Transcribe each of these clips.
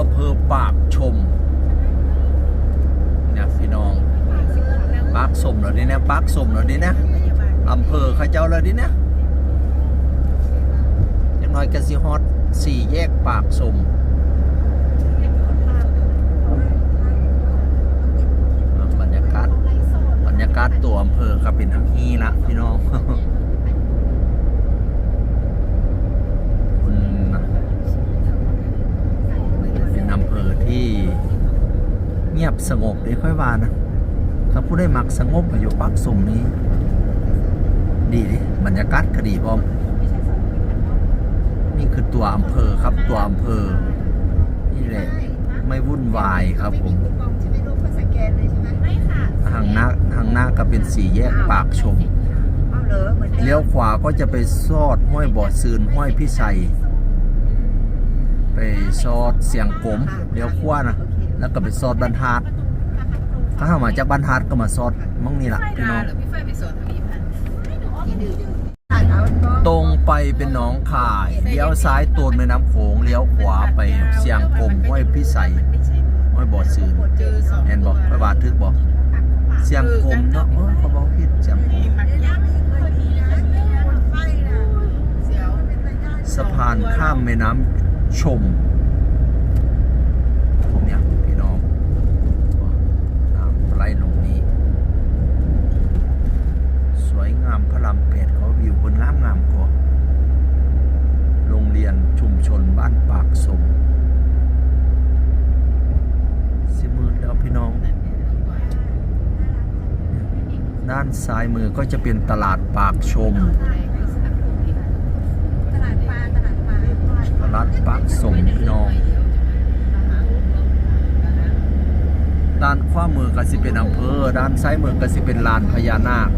อำเภอปากชมเนี่ยพี่น้องปากสมเหรอดิเนี่ยปากสมเหรอดิเนี่ยอำเภอเขาเจ้าเลยดิเนี่ยอยังน้อยกสิฮอดสี่แยกปากสมอะบรรยากาศบรรยากาศตัวอำเภอครับเป็นทางนี้ละพี่น้อง คุณเป็นอำเภอที่เงียบสงบด้ค่อยว่านะถ้าผู้ได้มักสงบอยู่ปักสุ่มนี้ ดีดิบรรยากาศก็ดีพร้อมนี่คือตัวอำเภอครับตัวอำเภอ นี่แหละไม่วุ่นวายครับผมหมลูกเพื่อสแกนเลยใช่ไหมไม่ค่ะทางหน้าทางหน้าก็เป็นสี่แยกปากชมเลี้ยวขวาก็จะไปซอดห้วยบ่อซืนห้วยพิไซไปซอดเสียงกลมเลี้ยวขวานะ แล้วก็ไปซอดบันทาดถ้าหามาจากบันทาดก็มาซอดมั่งนี่แหละพี่น้องหรือพี่ไฟไปสวนทวีพันธ์ที่ดื่มถ่ายเอาก็ตรงไปเป็นหนองคายเลี้ยวซ้ายตูนแม่น้ำโขงเลี้ยวขวาไปเสียงกลมห้วยพิไซไม่ใช่ห้วยบ่อซืนเจอสองเห็นบอกพระบาททึกบอกเสียงกลมเนาะเออเขาบอกผิดเสียงกลมเสียวสะพานข้ามแม่น้ำชมเนี่ยพี่น้องน้ำไหลลงนี้ สวยงามพระรามแปดเขาวิวบนงามงามๆก็โรงเรียนชุมชนบ้านปากสมสิมืดแล้วพี่น้อง ด้านซ้ายมือก็จะเป็นตลาดปากชมตลาดปลาตลาดปลาตลาดปากสมพี่น้อง ด้านขวามือก็สิเป็นอำเภอ ด้านซ้ายมือก็สิเป็นลานพญานาค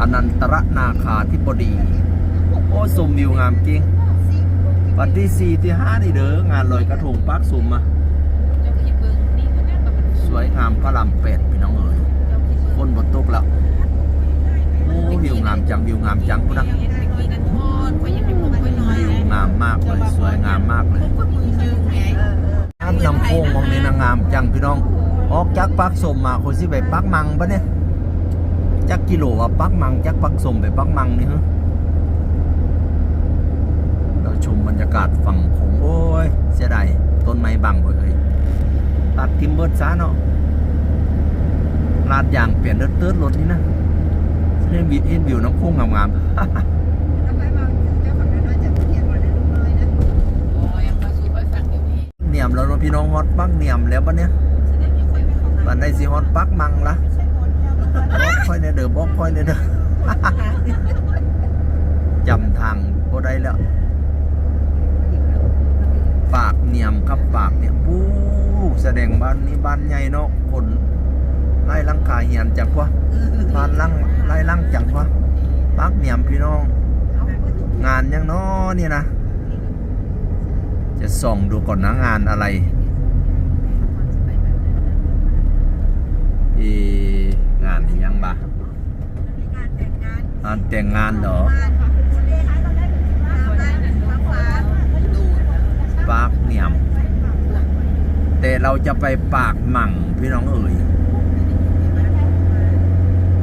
อนันตรนาคาธิบดี โอ้สมวิวงามจริง วันที่สี่ที่ห้านี่เด้องานลอยกระทงปากสุมมาสวยงามพระรามแปดพี่น้องเอ๋ยฝนบนตกแล้วโอ้วิวงามจังวิวงามจังพุนะวิวงามมากเลยสวยงามมากเลยน้ำนำโค้งมองนี่นางงามจังพี่น้อง ออกจากปักสมมาคนสิไปปักมังปะเนี่ย จักกิโลว่าปักมังจักปักสมไปปักมังนี่ฮะเราชมบรรยากาศฝั่งโขงโอ้ย เสียดายต้นไม้บังไปเลยตัดทิมเบิร์ดซะเนาะลาดยางเปลี่ยนเติร์ดเติร์ดรถนี่นะเห็นวิวเห็นวิวน้ำโค้งงามแล้วไปมาเจ้าของนั้นว่าจะเทียนวันนั้นลูกน้อยนะๆเนียมแล้วเนาพี่น้องฮอตปักเนียมแล้วปะเนี่ยบันไดสิฮอตปักมังละ บอกค่อยในเด้ อบอกค่อยเด้อจำทางบ่ได้แล้ว ปากเนียมครับปากเนี่ยปู้แสดงบ้านนี้บ้านใหญ่เนาะคนไล่ลังกาเหียนจังวะบ้านลังไล่ลังจังวะปากเนียมพี่น้อง งานยังน้อนี่นะ จะส่องดูก่อนนะงานอะไรอีงานอีหยังบ่าง งานแต่ง งานแต่งงานเหรอด้มาบ้านฟ้าฟ้าปากเหนียม แต่เราจะไปปากมั่งพี่น้องเอ๋ย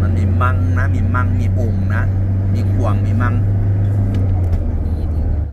มันมีมังนะ มีมังมีองค์นะ มีขวางมีมัง